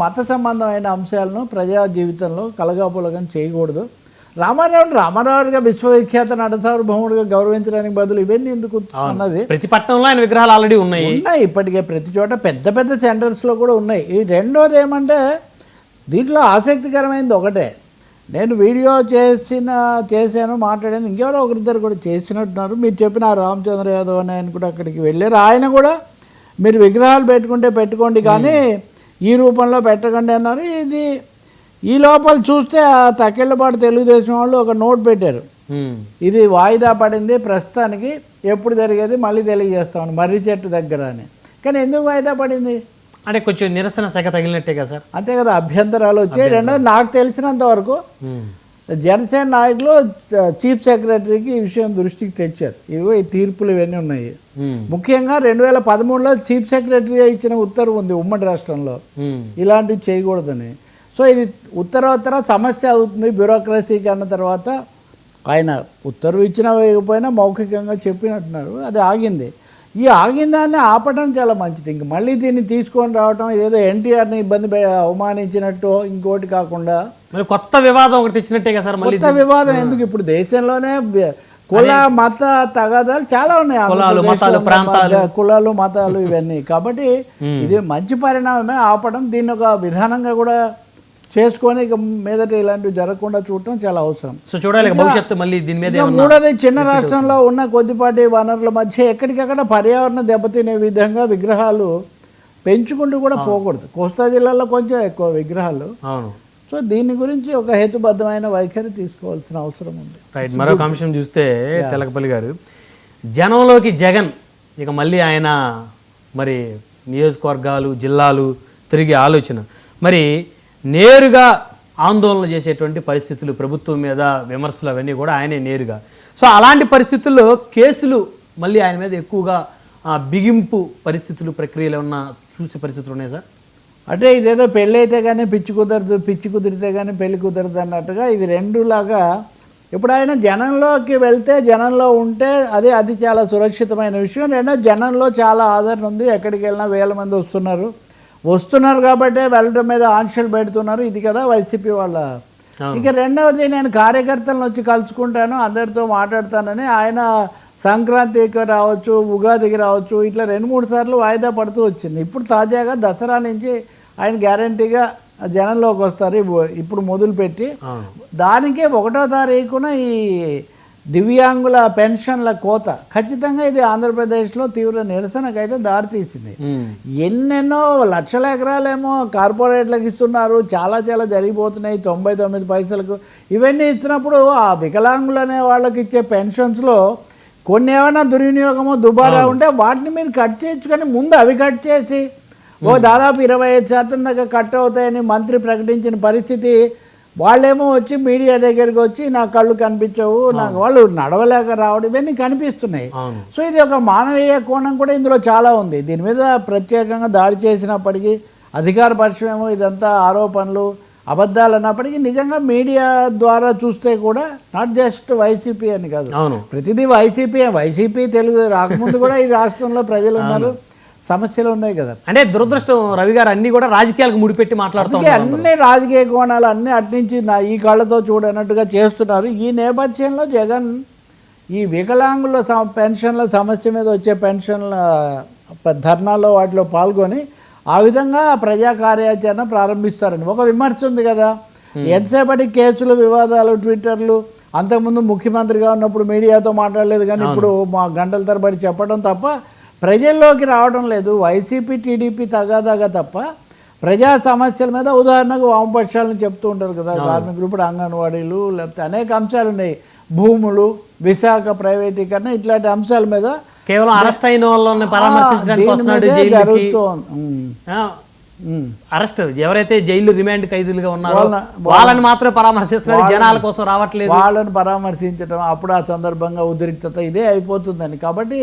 మత సంబంధమైన అంశాలను ప్రజా జీవితంలో కలగాపులగం చేయకూడదు. రామారావుని రామారావుగా విశ్వవిఖ్యాత నట సార్వభౌముడిగా గౌరవించడానికి బదులు ఇవన్నీ ఎందుకు అన్నది? ప్రతి పట్టణంలో ఆయన విగ్రహాలు ఆల్రెడీ ఉన్నాయి. ఉన్నాయి. ఇప్పటికే ప్రతి చోట పెద్ద పెద్ద సెంటర్స్లో కూడా ఉన్నాయి. ఈ రెండోది ఏమంటే దీంట్లో ఆసక్తికరమైనది ఒకటే. నేను వీడియో చేసిన చేశాను మాట్లాడాను ఇంకెవరో ఒకరిద్దరు కూడా చేసినట్టున్నారు. మీరు చెప్పిన రామచంద్ర యాదవ్ అని ఆయన కూడా అక్కడికి వెళ్ళారు. ఆయన కూడా మీరు విగ్రహాలు పెట్టుకుంటే పెట్టుకోండి కానీ ఈ రూపంలో పెట్టకండి అన్నారు. ఇది ఈ లోపల చూస్తే ఆ తక్కెళ్ళపాటు తెలుగుదేశం వాళ్ళు ఒక నోట్ పెట్టారు. ఇది వాయిదా పడింది ప్రస్తుతానికి ఎప్పుడు జరిగేది మళ్ళీ తెలియజేస్తామని మర్రి చెట్టు దగ్గర అని. కానీ ఎందుకు వాయిదా పడింది? అంటే కొంచెం నిరసన శాఖ తగిలినట్టే కదా సార్? అంతే కదా అభ్యంతరాలు వచ్చాయి. రెండోది నాకు తెలిసినంత వరకు. జనసేన నాయకులు చీఫ్ సెక్రటరీకి ఈ విషయం దృష్టికి తెచ్చారు. ఇవో ఈ తీర్పులు ఇవన్నీ ఉన్నాయి. ముఖ్యంగా రెండు వేల పదమూడులో చీఫ్ సెక్రటరీ ఇచ్చిన ఉత్తర్వు ఉంది ఉమ్మడి రాష్ట్రంలో. ఇలాంటివి చేయకూడదని. సో ఇది ఉత్తరోత్తర సమస్య అవుతుంది బ్యూరోక్రసీకి అన్న తర్వాత. ఆయన ఉత్తర్వు ఇచ్చినా వేయకపోయినా మౌఖికంగా చెప్పినట్టున్నారు. అది ఆగింది. ఈ ఆగిన దాన్ని ఆపడం చాలా మంచిది. ఇంక మళ్ళీ దీన్ని తీసుకొని రావటం ఏదో ఎన్టీఆర్ని ఇబ్బంది అవమానించినట్టు ఇంకోటి కాకుండా మరి కొత్త వివాదం ఒకటి తెచ్చినట్టే కదా సార్ కొత్త వివాదం ఎందుకు? ఇప్పుడు దేశంలోనే కుల మత తగాదాలు చాలా ఉన్నాయి. కులాలు మతాలు ఇవన్నీ. కాబట్టి ఇది మంచి పరిణామమే ఆపడం. దీన్ని ఒక విధానంగా కూడా చేసుకొని ఇక మీదట ఇలాంటివి జరగకుండా చూడటం చాలా అవసరం. సో చూడాలి భవిష్యత్తు మళ్ళీ దీని మీద మూడోది చిన్న రాష్ట్రంలో ఉన్న కొద్దిపాటి వనరుల మధ్య ఎక్కడికక్కడ పర్యావరణ దెబ్బతినే విధంగా విగ్రహాలు పెంచుకుంటూ కూడా పోకూడదు. కోస్తా జిల్లాలో కొంచెం ఎక్కువ విగ్రహాలు. అవును. సో దీని గురించి ఒక హేతుబద్ధమైన వైఖరి తీసుకోవాల్సిన అవసరం ఉంది. రైట్ మరొక అంశం చూస్తే తెలకపల్లి గారు జనంలోకి జగన్ ఇక మళ్ళీ ఆయన మరి నియోజకవర్గాలు జిల్లాలు తిరిగే ఆలోచన. మరి నేరుగా ఆందోళన చేసేటువంటి పరిస్థితులు ప్రభుత్వం మీద విమర్శలు అవన్నీ కూడా ఆయనే నేరుగా. సో అలాంటి పరిస్థితుల్లో కేసులు మళ్ళీ ఆయన మీద ఎక్కువగా బిగింపు పరిస్థితులు ప్రక్రియలు ఉన్న చూసే పరిస్థితులు ఉన్నాయి సార్? అంటే ఇదేదో పెళ్ళి అయితే కానీ పిచ్చి కుదరదు పిచ్చి కుదిరితే కానీ పెళ్ళి కుదరదు అన్నట్టుగా ఇవి రెండులాగా ఇప్పుడు ఆయన జనంలోకి వెళ్తే జనంలో ఉంటే అదే అది చాలా సురక్షితమైన విషయం. రెండో జనంలో చాలా ఆదరణ ఉంది ఎక్కడికి వెళ్ళినా వేల మంది వస్తున్నారు. వస్తున్నారు కాబట్టే వెళ్ళడం మీద ఆంక్షలు పెడుతున్నారు. ఇది కదా వైసీపీ వాళ్ళ ఇక రెండవది నేను కార్యకర్తలను వచ్చి కలుసుకుంటాను అందరితో మాట్లాడతానని ఆయన సంక్రాంతికి రావచ్చు ఉగాదికి రావచ్చు ఇట్లా రెండు మూడు సార్లు వాయిదా పడుతూ వచ్చింది. ఇప్పుడు తాజాగా దసరా నుంచి ఆయన గ్యారంటీగా జనంలోకి వస్తారు. ఇప్పు- ఇప్పుడు మొదలుపెట్టి దానికే ఒకటో తారీఖున ఈ దివ్యాంగుల పెన్షన్ల కోత. ఖచ్చితంగా ఇది ఆంధ్రప్రదేశ్లో తీవ్ర నిరసనకైతే దారితీసింది. ఎన్నెన్నో లక్షల ఎకరాలేమో కార్పొరేట్లకు ఇస్తున్నారు. చాలా చాలా జరిగిపోతున్నాయి. తొంభై తొమ్మిది పైసలకు. ఇవన్నీ ఇచ్చినప్పుడు ఆ వికలాంగులు అనే వాళ్ళకి ఇచ్చే పెన్షన్స్లో కొన్ని ఏమైనా దుర్వినియోగమో దుబారా ఉంటే వాటిని మీరు కట్ చేయొచ్చు ముందు అవి కట్ చేసి ఓ దాదాపు ఇరవై ఐదు శాతం దాకా కట్ అవుతాయని మంత్రి ప్రకటించిన పరిస్థితి వాళ్ళేమో వచ్చి మీడియా దగ్గరికి వచ్చి నా కళ్ళు కనిపించవు నాకు వాళ్ళు నడవలేక రావడం ఇవన్నీ కనిపిస్తున్నాయి. సో ఇది ఒక మానవీయ కోణం కూడా ఇందులో చాలా ఉంది. దీని మీద ప్రత్యేకంగా దాడి చేసినప్పటికీ అధికార పక్షమేమో ఇదంతా ఆరోపణలు అబద్ధాలు అన్నప్పటికీ నిజంగా మీడియా ద్వారా చూస్తే కూడా నాట్ జస్ట్ వైసీపీ అని కాదు. ప్రతిదీ వైసీపీ వైసీపీ తెలుగు రాకముందు కూడా ఈ రాష్ట్రంలో ప్రజలు ఉన్నారు సమస్యలు ఉన్నాయి కదా. అంటే దురదృష్టం రవి గారు అన్ని కూడా రాజకీయాలకు ముడిపెట్టి మాట్లాడుతూ అందుకే అన్ని రాజకీయ కోణాలు అన్ని అట్నుంచి నా ఈ కళ్ళతో చూడనట్టుగా చేస్తున్నారు. ఈ నేపథ్యంలో జగన్ ఈ వికలాంగుల పెన్షన్ల సమస్య మీద వచ్చే పెన్షన్ల ధర్నాలో వాటిలో పాల్గొని ఆ విధంగా ప్రజా కార్యాచరణ ప్రారంభిస్తారని. ఒక విమర్శ ఉంది కదా. ఎంతసేపటి కేసులు వివాదాలు ట్విట్టర్లు? అంతకుముందు ముఖ్యమంత్రిగా ఉన్నప్పుడు మీడియాతో మాట్లాడలేదు కానీ ఇప్పుడు మా గంటల తరబడి చెప్పడం తప్ప ప్రజల్లోకి రావడం లేదు. వైసీపీ టీడీపీ తగాదాగా తప్ప ప్రజా సమస్యల మీద ఉదాహరణకు వామపక్షాలను చెప్తూ ఉంటారు కదా కార్మికులు ఇప్పుడు అంగన్వాడీలు లేకపోతే అనేక అంశాలు ఉన్నాయి. భూములు విశాఖ ప్రైవేటీకరణ ఇట్లాంటి అంశాల మీద కేవలం అరెస్ట్ అయిన వాళ్ళని పరామర్శించడానికి. అరెస్ట్. ఎవరైతే జైలు రిమాండ్ ఖైదీలుగా ఉన్నారో వాళ్ళ- వాళ్ళని మాత్రమే పరామర్శిస్తున్నారు జనాల కోసం రావట్లేదు. వాళ్ళని పరామర్శించడం అప్పుడు ఆ సందర్భంగా ఉద్రిక్తత ఇదే అయిపోతుందని. కాబట్టి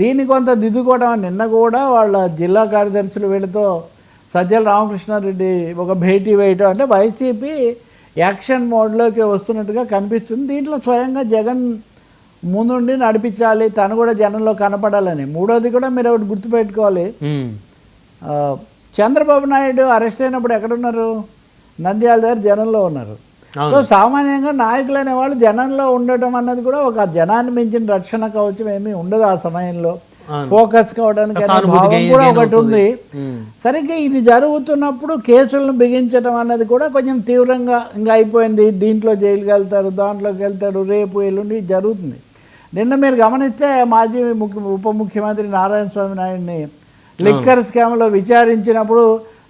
దీన్ని కొంత దిద్దుకోవడం నిన్న కూడా వాళ్ళ జిల్లా కార్యదర్శులు వీళ్ళతో సజ్జల రామకృష్ణారెడ్డి ఒక భేటీ వేయటం అంటే వైసీపీ యాక్షన్ మోడ్లోకి వస్తున్నట్టుగా కనిపిస్తుంది. దీంట్లో స్వయంగా జగన్ ముందుండి నడిపించాలి తను కూడా జనంలో కనపడాలని. మూడోది కూడా మీరు ఒకటి గుర్తుపెట్టుకోవాలి. చంద్రబాబు నాయుడు అరెస్ట్ అయినప్పుడు ఎక్కడున్నారు? నంద్యాల దగ్గర జనంలో ఉన్నారు. సో సామాన్యంగా నాయకులు అనేవాళ్ళు జనంలో ఉండటం అన్నది కూడా ఒక జనాన్ని మించిన రక్షణ కవచం ఏమీ ఉండదు ఆ సమయంలో. ఫోకస్ కావడానికి భావం కూడా ఒకటి ఉంది. సరిగ్గా ఇది జరుగుతున్నప్పుడు కేసులను బిగించడం అన్నది కూడా కొంచెం తీవ్రంగా ఇంకా అయిపోయింది. దీంట్లో జైలుకి వెళ్తారు దాంట్లోకి వెళ్తాడు రేపు ఎల్లుండి జరుగుతుంది. నిన్న మీరు గమనిస్తే మాజీ ముఖ్య ఉప ముఖ్యమంత్రి నారాయణ స్వామి నాయుడిని లిక్కర్ స్కామ్లో విచారించినప్పుడు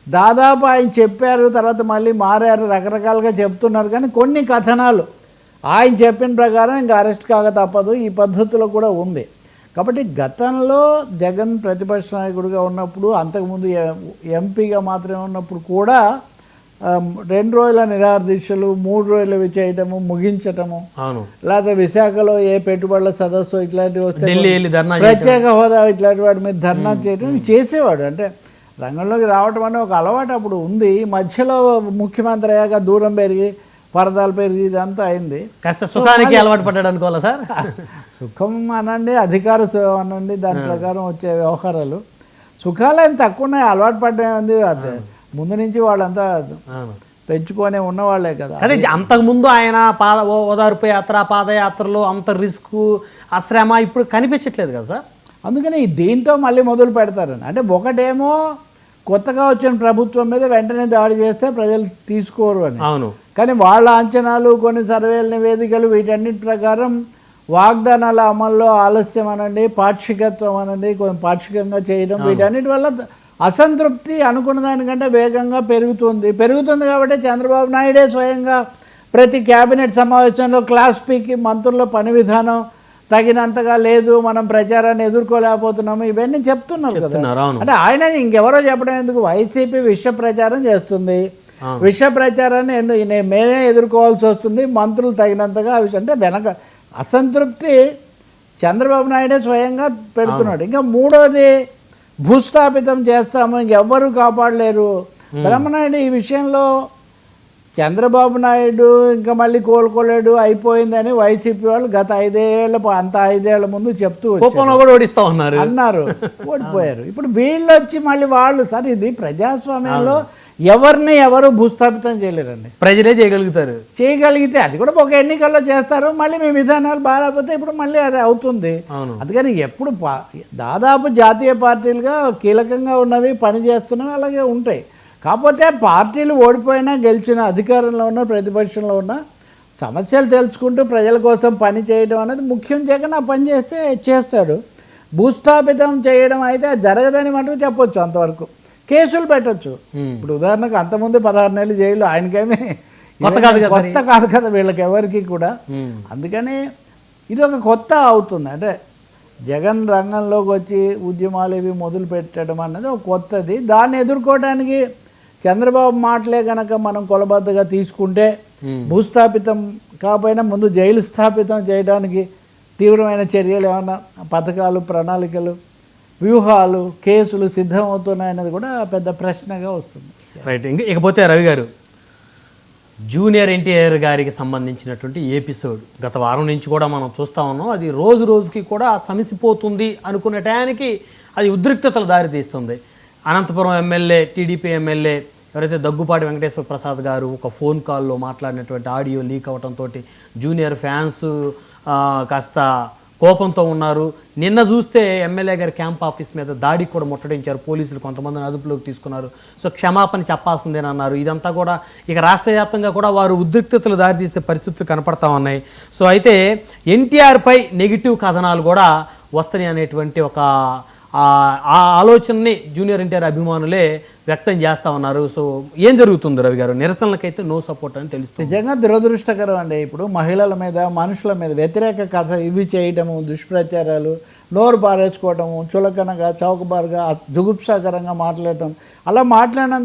దాదాపు ఆయన చెప్పారు తర్వాత మళ్ళీ మారారు రకరకాలుగా చెప్తున్నారు. కానీ కొన్ని కథనాలు ఆయన చెప్పిన ప్రకారం ఇంకా అరెస్ట్ కాక తప్పదు. ఈ పద్ధతిలో కూడా ఉంది. కాబట్టి గతంలో జగన్ ప్రతిపక్ష నాయకుడిగా ఉన్నప్పుడు అంతకుముందు ఎంపీగా మాత్రమే ఉన్నప్పుడు కూడా రెండు రోజుల నిరాదీక్షలు మూడు రోజులు చేయటము ముగించటము లేకపోతే విశాఖలో ఏ పెట్టుబడుల సదస్సు ఇట్లాంటివి వస్తే ప్రత్యేక హోదా ఇట్లాంటి వాటి మీద ధర్నా చేయడం ఇవి చేసేవాడు. అంటే రంగంలోకి రావటం అనే ఒక అలవాటు అప్పుడు ఉంది. మధ్యలో ముఖ్యమంత్రి అయ్యాక దూరం పెరిగి పరదాలు పెరిగి ఇదంతా అయింది. కాస్త సుఖానికి అలవాటు పడ్డాడు అనుకోవాలా సార్? సుఖం అనండి అధికార సుఖం అనండి దాని ప్రకారం వచ్చే వ్యవహారాలు. సుఖాలు ఏం తక్కువ ఉన్నాయి అలవాటు పడ్డా ఉంది అది. ముందు నుంచి వాళ్ళంతా పెంచుకొనే ఉన్నవాళ్ళే కదా. కానీ అంతకుముందు ఆయన పాద ఓదార్పు యాత్ర పాదయాత్రలో అంత రిస్క్ ఆ శ్రమ ఇప్పుడు కనిపించట్లేదు కదా సార్? అందుకని దీంతో మళ్ళీ మొదలు పెడతారని. అంటే ఒకటేమో కొత్తగా వచ్చిన ప్రభుత్వం మీద వెంటనే దాడి చేస్తే ప్రజలు తీసుకోరు అని. అవును. కానీ వాళ్ళ అంచనాలు కొన్ని సర్వేల నివేదికలు వీటన్నిటి ప్రకారం వాగ్దానాల అమల్లో ఆలస్యం అనండి పాక్షికత్వం అనండి కొంచెం పాక్షికంగా చేయడం వీటన్నిటి వల్ల అసంతృప్తి అనుకున్న దానికంటే వేగంగా పెరుగుతుంది. పెరుగుతుంది కాబట్టి చంద్రబాబు నాయుడే స్వయంగా ప్రతి కేబినెట్ సమావేశంలో క్లాస్ పీకి మంత్రుల పని విధానం తగినంతగా లేదు మనం ప్రచారాన్ని ఎదుర్కోలేకపోతున్నాము ఇవన్నీ చెప్తున్నారు కదా. అంటే ఆయన ఇంకెవరో చెప్పడం ఎందుకు? వైసీపీ విష ప్రచారం చేస్తుంది. విష ప్రచారాన్ని మేమే ఎదుర్కోవాల్సి వస్తుంది మంత్రులు తగినంతగా అంటే వెనక అసంతృప్తి చంద్రబాబు నాయుడే స్వయంగా పెడుతున్నాడు. ఇంకా మూడోది భూస్థాపితం చేస్తాము ఇంకెవ్వరూ కాపాడలేరు. బ్రహ్మనాయుడు ఈ విషయంలో చంద్రబాబు నాయుడు ఇంకా మళ్ళీ కోలుకోలేడు అయిపోయిందని వైసీపీ వాళ్ళు గత ఐదేళ్ళ అంత ఐదేళ్ళ ముందు చెప్తూ. కోపంలో కూడా ఓడిస్తా ఉన్నారు. అన్నారు. ఓడిపోయారు. ఇప్పుడు వీళ్ళు వచ్చి మళ్ళీ వాళ్ళు సార్ ఇది ప్రజాస్వామ్యంలో ఎవరిని ఎవరు భూస్థాపితం చేయలేరండి. ప్రజలే చేయగలుగుతారు. చేయగలిగితే అది కూడా ఒక ఎన్నికల్లో చేస్తారు మళ్ళీ మీ విధానాలు బాగాలేకపోతే ఇప్పుడు మళ్ళీ అది అవుతుంది. అందుకని ఎప్పుడు దాదాపు జాతీయ పార్టీలుగా కీలకంగా ఉన్నవి పనిచేస్తున్నవి అలాగే ఉంటాయి. కాకపోతే పార్టీలు ఓడిపోయినా గెలిచిన అధికారంలో ఉన్న ప్రతిపక్షంలో ఉన్న సమస్యలు తెలుసుకుంటూ ప్రజల కోసం పని చేయడం అనేది ముఖ్యం. జగన్ ఆ పని చేస్తే చేస్తాడు. భూస్థాపితం చేయడం అయితే జరగదని మటుకు చెప్పొచ్చు అంతవరకు. కేసులు పెట్టొచ్చు. ఇప్పుడు ఉదాహరణకు అంతకుముందు పదహారు నెలలు జైలు ఆయనకేమీ కొత్త కాదు కదా కొత్త కాదు కదా వీళ్ళకి ఎవరికి కూడా. అందుకని ఇది ఒక కొత్త అవుతుంది. అంటే జగన్ రంగంలోకి వచ్చి ఉద్యమాలు ఇవి మొదలు పెట్టడం అన్నది ఒక కొత్తది. దాన్ని ఎదుర్కోవడానికి చంద్రబాబు మాటలే కనుక మనం కొలబద్దగా తీసుకుంటే భూస్థాపితం కాకపోయినా ముందు జైలు స్థాపితం చేయడానికి తీవ్రమైన చర్యలు ఏమైనా పథకాలు ప్రణాళికలు వ్యూహాలు కేసులు సిద్ధమవుతున్నాయన్నది కూడా పెద్ద ప్రశ్నగా వస్తుంది. రైట్. ఇంక ఇకపోతే రవి గారు జూనియర్ ఎన్టీఆర్ గారికి సంబంధించినటువంటి ఎపిసోడ్ గత వారం నుంచి కూడా మనం చూస్తా ఉన్నాం. అది రోజు రోజుకి కూడా సమసిపోతుంది అనుకునే టయానికి అది ఉద్రిక్తతలు దారితీస్తుంది అనంతపురం ఎమ్మెల్యే టీడీపీ ఎమ్మెల్యే ఎవరైతే దగ్గుపాటి వెంకటేశ్వర ప్రసాద్ గారు ఒక ఫోన్ కాల్లో మాట్లాడినటువంటి ఆడియో లీక్ అవడంతో జూనియర్ ఫ్యాన్స్ కాస్త కోపంతో ఉన్నారు. నిన్న చూస్తే ఎమ్మెల్యే గారి క్యాంప్ ఆఫీస్ మీద దాడికి కూడా ముట్టడించారు. పోలీసులు కొంతమందిని అదుపులోకి తీసుకున్నారు. సో క్షమాపణ చెప్పాల్సిందేనన్నారు ఇదంతా కూడా ఇక రాష్ట్ర వ్యాప్తంగా కూడా వారు ఉద్రిక్తతలు దారితీసే పరిస్థితులు కనపడతా ఉన్నాయి. సో అయితే ఎన్టీఆర్పై నెగిటివ్ కథనాలు కూడా వస్తాయి అనేటువంటి ఒక ఆ ఆలోచనని జూనియర్ ఎన్టీఆర్ అభిమానులే వ్యక్తం చేస్తా ఉన్నారు. సో ఏం జరుగుతుంది రవి గారు? నిరసనలకైతే నో సపోర్ట్ అని తెలుస్తుంది. నిజంగా దురదృష్టకరం అండి. ఇప్పుడు మహిళల మీద మనుషుల మీద వ్యతిరేక కథ ఇవి చేయటము దుష్ప్రచారాలు నోరు పారేసుకోవటము చులకనగా చౌకబారుగా జుగుప్సాకరంగా మాట్లాడటం. అలా మాట్లాడినందుకు